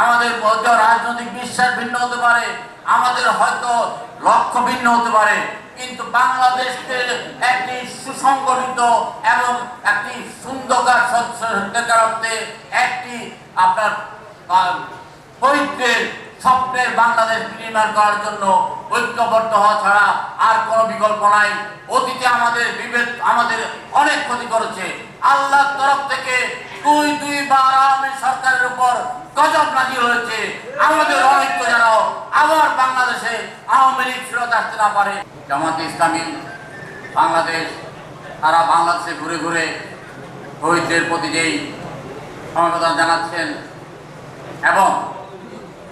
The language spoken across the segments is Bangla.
আমাদের হয়তো রাজনৈতিক বিশ্বাস ভিন্ন হতে পারে, আমাদের হয়তো লক্ষ্য ভিন্ন হতে পারে, কিন্তু বাংলাদেশকে একটি সুসংগঠিত এবং একটি সুন্দর সত্যিকার অর্থে একটি আপনার ঐক্যের স্বপ্নের বাংলাদেশ নির্মাণ করার জন্য ঐক্যবদ্ধ হওয়া ছাড়া আর কোনো বিকল্প নাই। অতীতে আমাদের বিভেদ, আমাদের অনেক ক্ষতি করেছে। আল্লাহর তরফ থেকে দুই, দুইবার আওয়ামী সরকারের উপর গজব নাজির হয়েছে? আমাদের অনৈক্য যেন আবার বাংলাদেশে আওয়ামী লীগ ফেরত আসতে না পারে। জামাত ইসলামী বাংলাদেশ, তারা বাংলাদেশে ঘুরে ঘুরে শহীদদের প্রতি যেই সমবেদনা জানাচ্ছেন এবং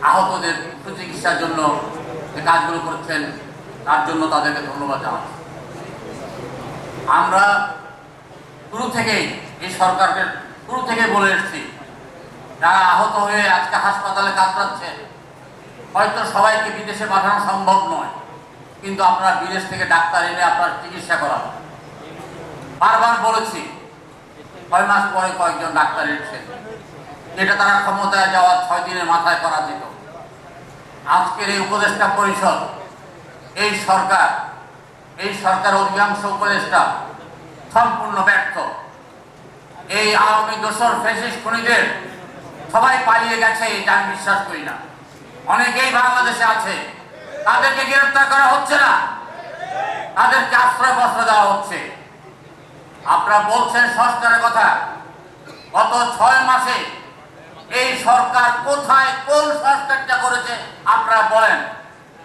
আহতদের সুচিকিৎসার জন্য যে কাজগুলো করছেন, তার জন্য তাদেরকে ধন্যবাদ জানাচ্ছি। আমরা শুরু থেকেই এই সরকারকে শুরু থেকে বলে এসেছি যারা আহত হয়ে আজকে হাসপাতালে কাতরাচ্ছেন, হয়তো সবাইকে বিদেশে পাঠানো সম্ভব নয়, কিন্তু আপনারা বিদেশ থেকে ডাক্তার এনে আপনার চিকিৎসা করাবেন বারবার বলেছি, ছয় মাস পরে কয়েকজন ডাক্তার এসেছেন, যেটা তারা ক্ষমতায় যাওয়ার ছয় দিনের মাথায় করা যেত। আজকের এই উপদেষ্টা পরিষদ, এই সরকার এই সরকার অধিকাংশ উপদেষ্টা সম্পূর্ণ ব্যর্থ। এই আওয়ামী দোসর ফেসিস খুনিদের সবাই পালিয়ে গেছে, এটা আমি বিশ্বাস করি না। অনেকেই বাংলাদেশে আছে, তাদেরকে গ্রেফতার করা হচ্ছে না। তাদেরকে আশ্রয় বস্ত্র দেওয়া হচ্ছে। আপনারা বলছেন সংস্কারের কথা। গত ছয় মাসে এই সরকার কোথায় কোন সংস্কারটা করেছে, আপনারা বলেন।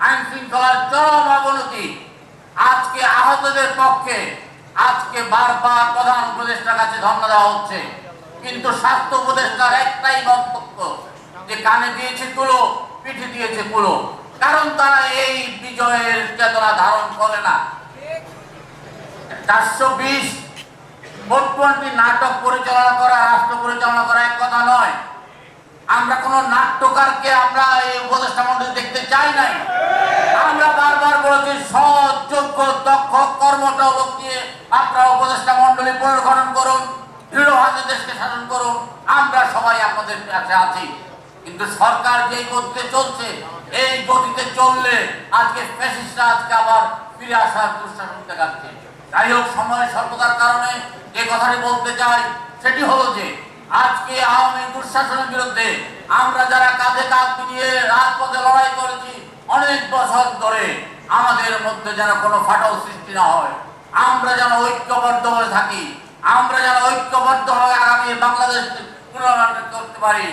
আইন শৃঙ্খলার চরম অবনতি। আজকে আহতদের পক্ষে, আজকে বারবার প্রধান উপদেষ্টার কাছে ধর্ণা দেওয়া হচ্ছে। কিন্তু স্বাস্থ্য উপদেষ্টার একটাই বক্তব্য যে কানে দিয়েছে তুলো, পিঠে দিয়েছে কুলো কারণ তারা এই বিজয়ের চেতনা ধারণ করে না। চারশো বিশ ভোটপন্থী নাটক পরিচালনা করা, রাষ্ট্র পরিচালনা করা এক কথা নয়। আমরা কোন নাট্যকারকে আমরা এই উপদেষ্টা মন্ডলী দেখতে চাই নাই আমরা বারবার বলেছি সৎ যোগ্য দক্ষ কর্মঠ লোক দিয়ে আপনারা উপদেষ্টা মন্ডলী পুনর্গঠন করুন দৃঢ়ভাবে দেশকে শাসন করুন আমরা সবাই আপনাদের কাছে আছি। কিন্তু সরকার যেই গতিতে চলছে, এই গতিতে চললে আজকে ফ্যাসিস্টরা আজকে আবার ফিরে আসার দুঃশাসন দেখাচ্ছে। যাই হোক সময় স্বল্পতার কারণে যে কথাটি বলতে চাই, সেটি হলো যে, আজকে আওয়ামী দুঃশাসনের বিরুদ্ধে আমরা যারা কাঁধে কাঁধ মিলিয়ে রাজপথে লড়াই করেছি, অনেক বছর ধরে আমাদের মধ্যে যেন কোনো ফাটল সৃষ্টি না হয়। আমরা যেন ঐক্যবদ্ধ হয়ে থাকি। আমরা যেন ঐক্যবদ্ধ হয়ে আগামী বাংলাদেশ পুনরায় করতে পারি।